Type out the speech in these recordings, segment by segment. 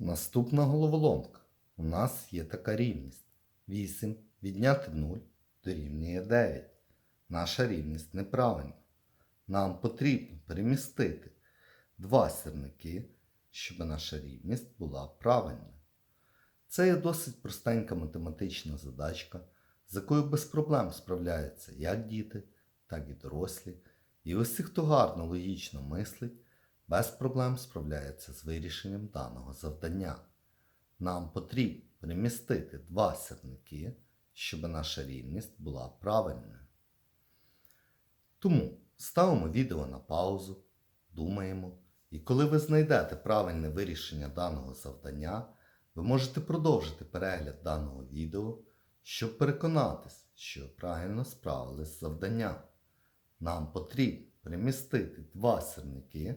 Наступна головоломка. У нас є така рівність. 8 відняти 0 дорівнює 9. Наша рівність неправильна. Нам потрібно перемістити два сірники, щоб наша рівність була правильною. Це є досить простенька математична задачка, з якою без проблем справляються як діти, так і дорослі. І усі, хто гарно логічно мислить, без проблем справляється з вирішенням даного завдання. Нам потрібно перемістити два сірники, щоб наша рівність була правильною. Тому ставимо відео на паузу, думаємо, і коли ви знайдете правильне вирішення даного завдання, ви можете продовжити перегляд даного відео, щоб переконатись, що правильно справились з завданням. Нам потрібно перемістити два сірники,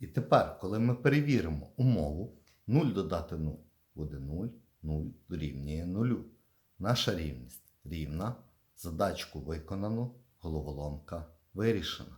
І тепер, коли ми перевіримо умову, 0 додати 0 буде 0, 0 дорівнює 0. Наша рівність рівна. Задачку виконано, головоломка вирішена.